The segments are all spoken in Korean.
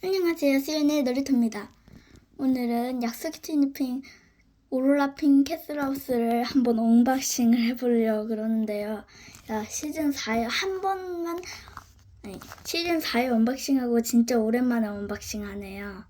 안녕하세요. 수연의 놀이터입니다. 오늘은 약속의 티니핑 오로라 핑 캐슬하우스를 한번 언박싱을 해보려고 그러는데요. 야, 시즌 4에 한 번만, 아니, 시즌 4에 언박싱하고 진짜 오랜만에 언박싱 하네요.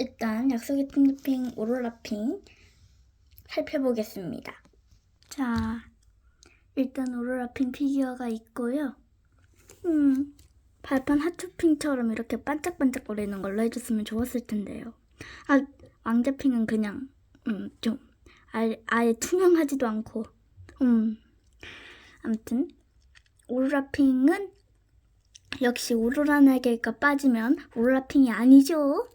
일단 약속의 티니핑 오로라 핑 살펴보겠습니다. 자, 일단 오로라 핑 피규어가 있고요. 음, 발판 하트핑처럼 이렇게 반짝반짝거리는 걸로 해줬으면 좋았을 텐데요. 아, 왕자핑은 그냥, 음, 좀, 아예, 아예 투명하지도 않고, 음. 아무튼, 오로라핑은 역시 오로라 날개가 빠지면 오로라핑이 아니죠.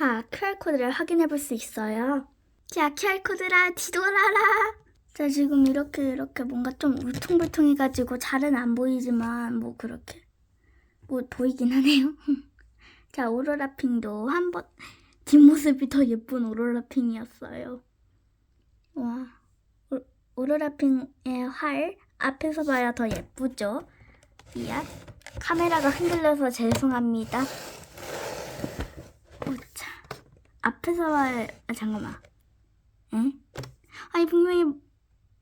아, QR코드를 확인해 볼 수 있어요. 자, QR코드라, 뒤돌아라! 자, 지금 이렇게, 이렇게 뭔가 좀 울퉁불퉁해가지고 잘은 안 보이지만, 뭐, 그렇게. 뭐 보이긴 하네요. 자, 오로라핑도 한 번 뒷모습이 더 예쁜 오로라핑이었어요. 와, 오, 오로라핑의 활 앞에서 봐야 더 예쁘죠? 미안. 카메라가 흔들려서 죄송합니다. 오차. 앞에서 봐야, 아, 잠깐만. 에? 아니, 분명히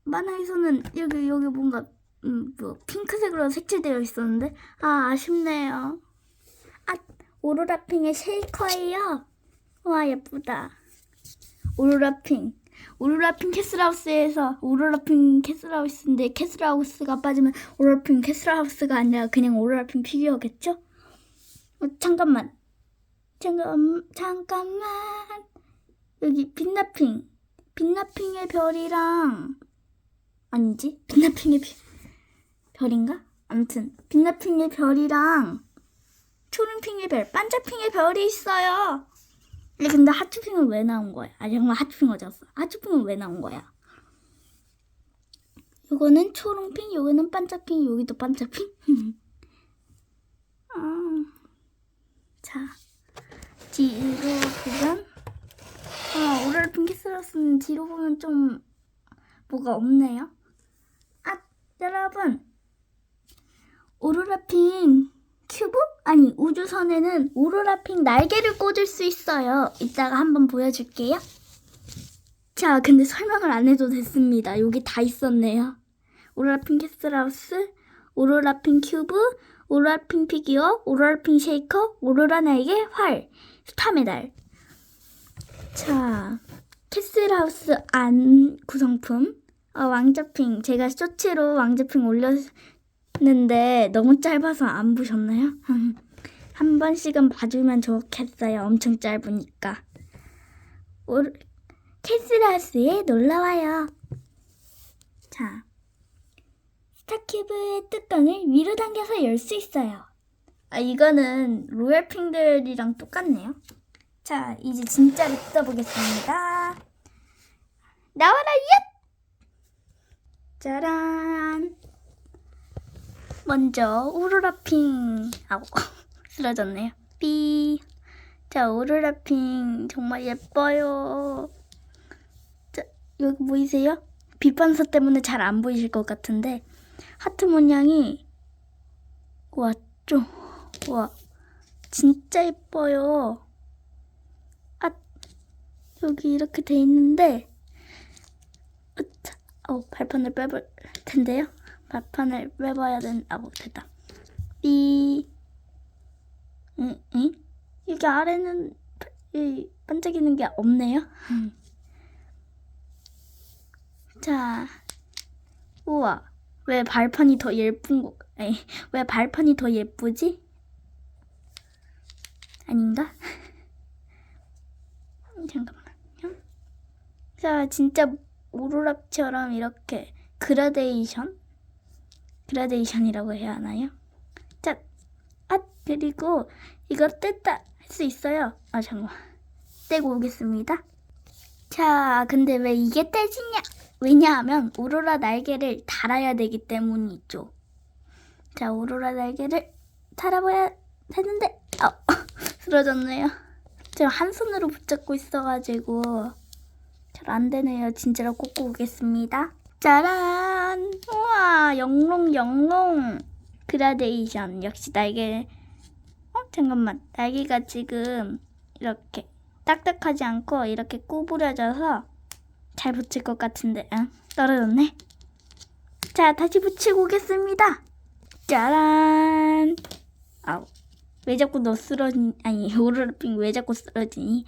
만화에서는 여기, 여기 뭔가 음, 뭐 핑크색으로 색칠되어 있었는데 아 아쉽네요. 아 오로라핑의 쉐이커예요. 와 예쁘다. 오로라핑. 오로라핑 캐슬하우스에서 오로라핑 캐슬하우스인데 캐슬하우스가 빠지면 오로라핑 캐슬하우스가 아니라 그냥 오로라핑 피규어겠죠? 어, 잠깐만. 잠깐 잠깐만. 여기 빛나핑. 빛나핑의 별이랑 아니지? 빛나핑의 별. 별인가? 아무튼 빛나핑의 별이랑 초롱핑의 별, 반짝핑의 별이 있어요. 근데 하트핑은 왜 나온 거야? 아 정말 하트핑 어졌어. 하트핑은 왜 나온 거야? 요거는 초롱핑, 요거는 반짝핑, 여기도 반짝핑. 아, 자 뒤로 보면 아 오랄 핑키스러스는 뒤로 보면 좀 뭐가 없네요. 아 여러분 오로라핑 큐브? 아니 우주선에는 오로라핑 날개를 꽂을 수 있어요. 이따가 한번 보여줄게요. 자, 근데 설명을 안 해도 됐습니다. 여기 다 있었네요. 오로라핑 캐슬하우스, 오로라핑 큐브, 오로라핑 피규어, 오로라핑 쉐이커, 오로라 날개, 활, 스타 메달. 자, 캐슬하우스 안 구성품. 어, 왕자핑. 제가 쇼츠로 왕자핑 올 렸는데 너무 짧아서 안 보셨나요? 한 번씩은 봐주면 좋겠어요. 엄청 짧으니까. 오, 캐슬하우스에 놀러와요. 자, 스타큐브의 뚜껑을 위로 당겨서 열 수 있어요. 아, 이거는 로얄핑들이랑 똑같네요. 자, 이제 진짜로 뜯어보겠습니다. 나와라, 얏! 짜란! 먼저, 오로라핑. 아우, 쓰러졌네요. 삐. 자, 오로라핑. 정말 예뻐요. 자, 여기 보이세요? 빛반사 때문에 잘 안 보이실 것 같은데, 하트 모양이, 와, 좀, 와, 진짜 예뻐요. 아, 여기 이렇게 돼 있는데, 어, 발판을 빼볼 텐데요. 발판을 빼봐야 된, 아, 뭐, 됐다. 삐. 응, 응? 여기 아래는, 이, 반짝이는 게 없네요. 자, 우와. 왜 발판이 더 예쁜 거, 에이, 왜 발판이 더 예쁘지? 아닌가? 잠깐만요. 자, 진짜 오로라처럼 이렇게 그라데이션? 그라데이션이라고 해야 하나요? 자, 아, 그리고 이거 뗐다 할 수 있어요. 아, 잠깐만. 떼고 오겠습니다. 자, 근데 왜 이게 떼지냐? 왜냐하면 오로라 날개를 달아야 되기 때문이죠. 자, 오로라 날개를 달아봐야 되는데, 어, 쓰러졌네요. 제가 한 손으로 붙잡고 있어가지고 잘 안 되네요. 진짜로 꽂고 오겠습니다. 짜란! 우와, 영롱 영롱 그라데이션 역시 날개. 어, 잠깐만. 날개가 지금 이렇게 딱딱하지 않고 이렇게 구부려져서 잘 붙일 것 같은데, 응? 떨어졌네. 자, 다시 붙이고 오겠습니다. 짜란. 아우. 왜 자꾸 너 쓰러지니? 아니, 오르르핑 왜 자꾸 쓰러지니?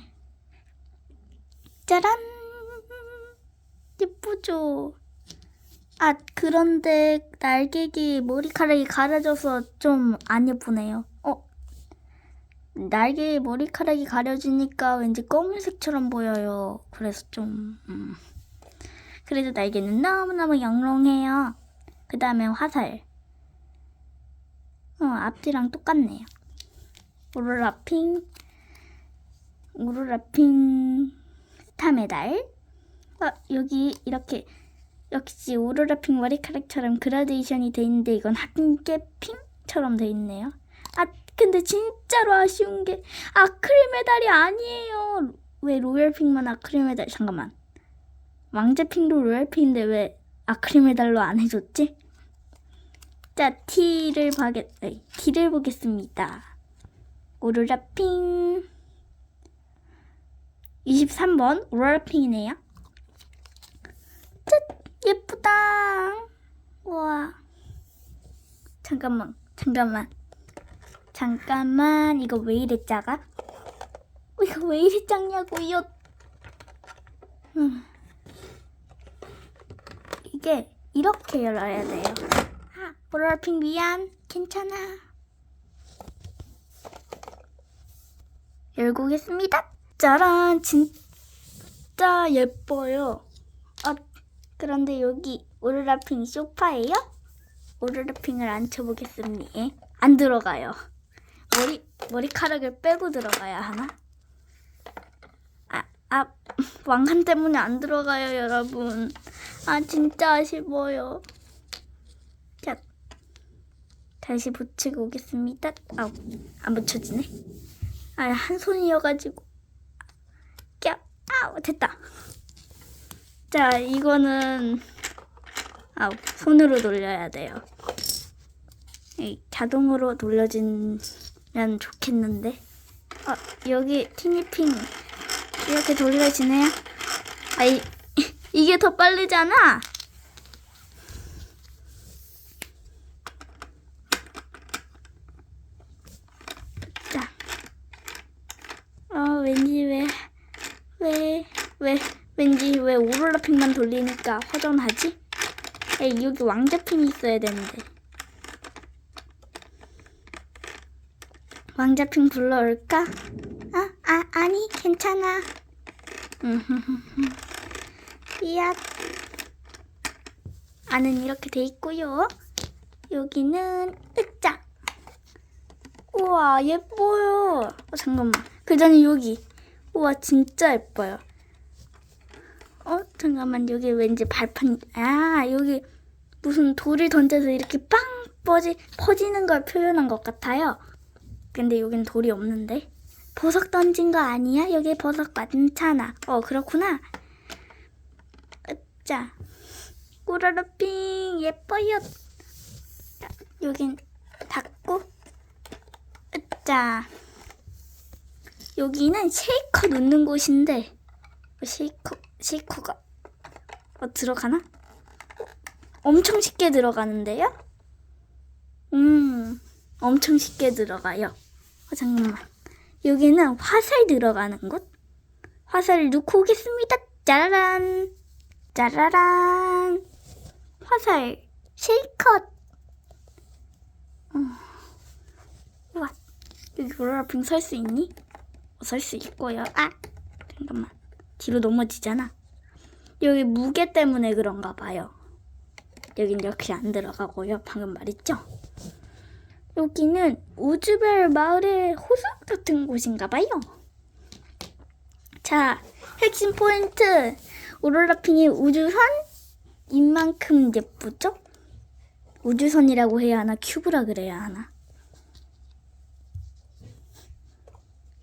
짜란. 예쁘죠? 아, 그런데 날개기 머리카락이 가려져서 좀 안 예쁘네요. 어? 날개에 머리카락이 가려지니까 왠지 검은색처럼 보여요. 그래서 좀, 음. 그래도 날개는 너무너무 영롱해요. 그 다음에 화살. 어, 앞뒤랑 똑같네요. 오로라핑, 오로라핑 스타 메달. 어, 여기 이렇게 역시 오로라 핑 머리카락처럼 그라데이션이 돼 있는데 이건 한개핑처럼 돼 있네요. 아 근데 진짜로 아쉬운 게 아크릴 메달이 아니에요. 왜 로얄 핑만 아크릴 메달? 잠깐만. 왕자 핑도 로얄 핑인데 왜 아크릴 메달로 안 해줬지? 자 T를 봐겠, 에이, T를 보겠습니다. 오로라 핑 23번 오로라 핑이네요. 예쁘다. 우와. 잠깐만, 잠깐만. 잠깐만, 이거 왜 이래 작아? 어, 이거 왜 이래 작냐고요? 음. 이게 이렇게 열어야 돼요. 아, 보라핑 미안. 괜찮아. 열고 오겠습니다. 짜란, 진짜 예뻐요. 아, 그런데 여기 오르라핑 소파예요? 오르라핑을 앉혀보겠습니다. 안 들어가요. 머리 머리카락을 빼고 들어가야 하나? 아, 아 왕관 때문에 안 들어가요, 여러분. 아 진짜 아쉬워요. 자, 다시 붙이고 오겠습니다. 아우, 안 붙여지네. 아, 한 손이어가지고. 꺄, 아우, 됐다. 자, 이거는 아, 손으로 돌려야 돼요. 이 자동으로 돌려지면 좋겠는데. 아, 여기 티니핑 이렇게 돌려지네요. 아, 이, 이게 더 빠르잖아. 자. 어, 왠지 왜, 왜, 왜, 왠지 왜 오로라핑만 돌리니까 허전하지? 에이, 여기 왕자핑이 있어야 되는데. 왕자핑 불러올까? 아, 아, 아니, 괜찮아. 이야. 안은 이렇게 돼 있고요. 여기는 으짜. 우와, 예뻐요. 어, 잠깐만. 그 전에 여기. 우와, 진짜 예뻐요. 어 잠깐만 여기 왠지 발판 아 여기 무슨 돌을 던져서 이렇게 빵 퍼지 퍼지는 걸 표현한 것 같아요. 근데 여긴 돌이 없는데 보석 던진 거 아니야? 여기 보석 많잖아. 어 그렇구나. 자 꼬라라핑 예뻐요. 자, 여긴 닫고 자 여기는 쉐이커 놓는 곳인데 쉐이커 쉐이커가 어, 들어가나? 엄청 쉽게 들어가는데요? 음, 엄청 쉽게 들어가요. 어, 잠깐만. 여기는 화살 들어가는 곳? 화살을 넣고 오겠습니다. 짜라란. 짜라란. 화살. 쉐이컷. 어. 우와. 여기 로라핑 설 수 있니? 어, 설수 있고요. 아, 잠깐만. 뒤로 넘어지잖아. 여기 무게 때문에 그런가 봐요. 여긴 역시 안 들어가고요. 방금 말했죠? 여기는 우주별 마을의 호수 같은 곳인가 봐요. 자, 핵심 포인트. 오로라핑이 우주선? 이만큼 예쁘죠? 우주선이라고 해야 하나? 큐브라 그래야 하나?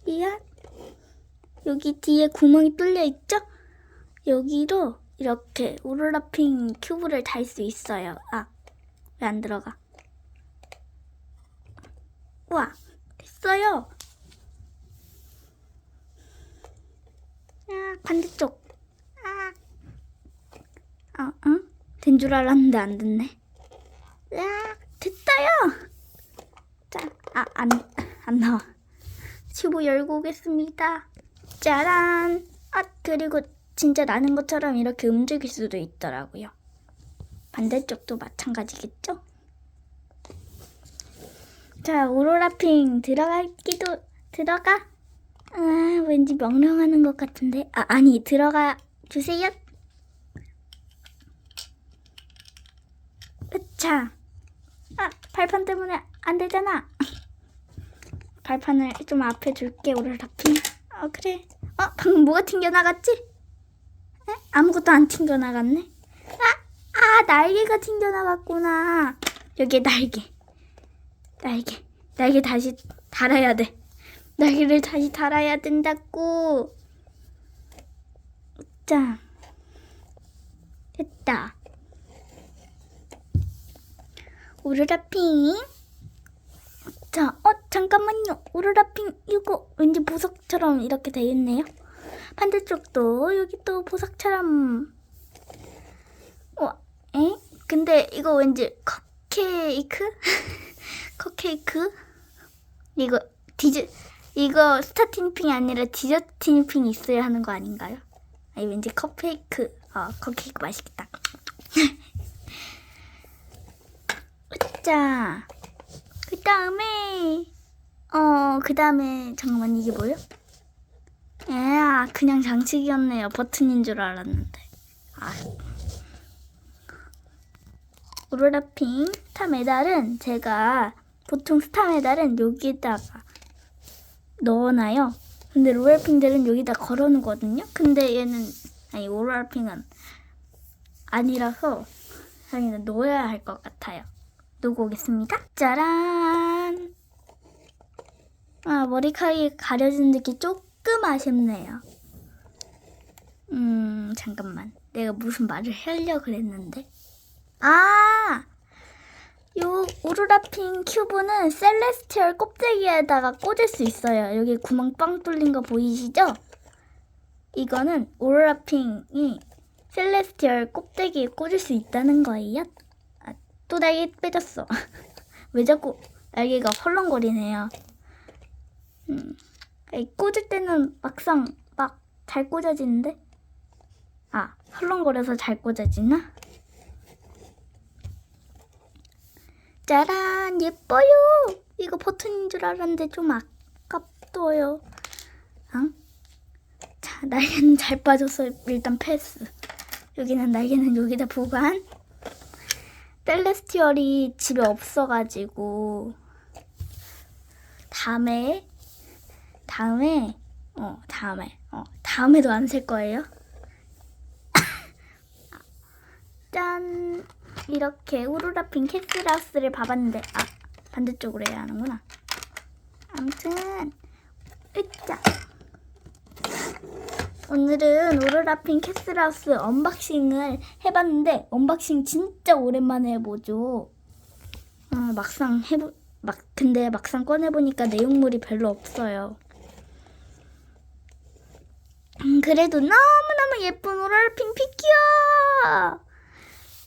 이야, 여기 뒤에 구멍이 뚫려 있죠? 여기로 이렇게 오로라핑 큐브를 달 수 있어요. 아, 왜 안 들어가? 우와, 됐어. 있어요. 아, 반대쪽. 아, 아, 응? 된 줄 알았는데 안 됐네. 아, 됐다요. 자, 아, 안, 안 나와. 튜브 열고 오겠습니다. 짜란. 아, 그리고 진짜 나는 것처럼 이렇게 움직일 수도 있더라고요. 반대쪽도 마찬가지겠죠? 자, 오로라핑 들어갈기도 들어가. 아, 왠지 명령하는 것 같은데. 아, 아니, 들어가 주세요. 으차. 아, 발판 때문에 안 되잖아. 발판을 좀 앞에 줄게, 오로라핑. 어, 그래. 어, 방금 뭐가 튕겨나갔지? 에? 아무것도 안 튕겨나갔네. 아, 아, 날개가 튕겨나갔구나. 여기에 날개. 날개. 날개 다시 달아야 돼. 날개를 다시 달아야 된다고. 자. 됐다. 오르라핑. 잠깐만요. 오르라핑, 이거 왠지 보석처럼 이렇게 돼 있네요. 반대쪽도 여기 또 보석처럼. 어, 에? 근데 이거 왠지 컵케이크? 컵케이크? 이거 디저 이거 스타팅핑이 아니라 디저팅핑이 있어야 하는 거 아닌가요? 아니 왠지 컵케이크 어 컵케이크 맛있겠다. 자, 그 다음에 어 그 다음에 잠깐만 이게 뭐요? 야 그냥 장식이었네요. 버튼인 줄 알았는데. 아. 오로라핑 스타 메달은 제가 보통 스타 메달은 여기다가 넣어놔요. 근데 로얄핑들은 여기다 걸어놓거든요. 근데 얘는 아니 오로라핑은 아니라서 여기는 넣어야 할 것 같아요. 놓고 오겠습니다. 짜란. 아 머리카락이 가려진 느낌 조금 아쉽네요. 음 잠깐만 내가 무슨 말을 하려 그랬는데 아! 요 오로라핑 큐브는 셀레스티얼 껍데기에다가 꽂을 수 있어요. 여기 구멍 빵 뚫린 거 보이시죠? 이거는 오로라핑이 셀레스티얼 껍데기에 꽂을 수 있다는 거예요. 아, 또 날개 빼졌어. 왜 자꾸 날개가 헐렁거리네요. 음, 이 꽂을 때는 막상 막 잘 꽂아지는데? 아, 헐렁거려서 잘 꽂아지나? 짜란 예뻐요. 이거 버튼인 줄 알았는데 좀 아깝어요. 응? 자 날개는 잘 빠져서 일단 패스. 여기는 날개는 여기다 보관. 셀레스티얼이 집에 없어가지고 다음에 다음에 어 다음에 어 다음에도 안 셀 거예요. 짠. 이렇게 우루라핑 캐슬하우스를 봐봤는데 아 반대쪽으로 해야 하는구나 아무튼 으짜 오늘은 우루라핑 캐슬하우스 언박싱을 해봤는데 언박싱 진짜 오랜만에 해보죠 어, 막상 해보 막 근데 막상 꺼내보니까 내용물이 별로 없어요 음, 그래도 너무너무 예쁜 우루라핑 피규어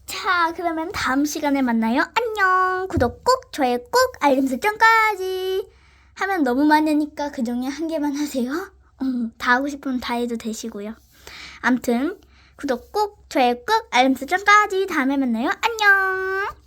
자, 그러면 다음 시간에 만나요. 안녕. 구독 꾹, 좋아요 꾹, 알림 설정까지. 하면 너무 많으니까 그 중에 한 개만 하세요. 음, 다 하고 싶으면 다 해도 되시고요. 암튼 구독 꾹, 좋아요 꾹, 알림 설정까지. 다음에 만나요. 안녕.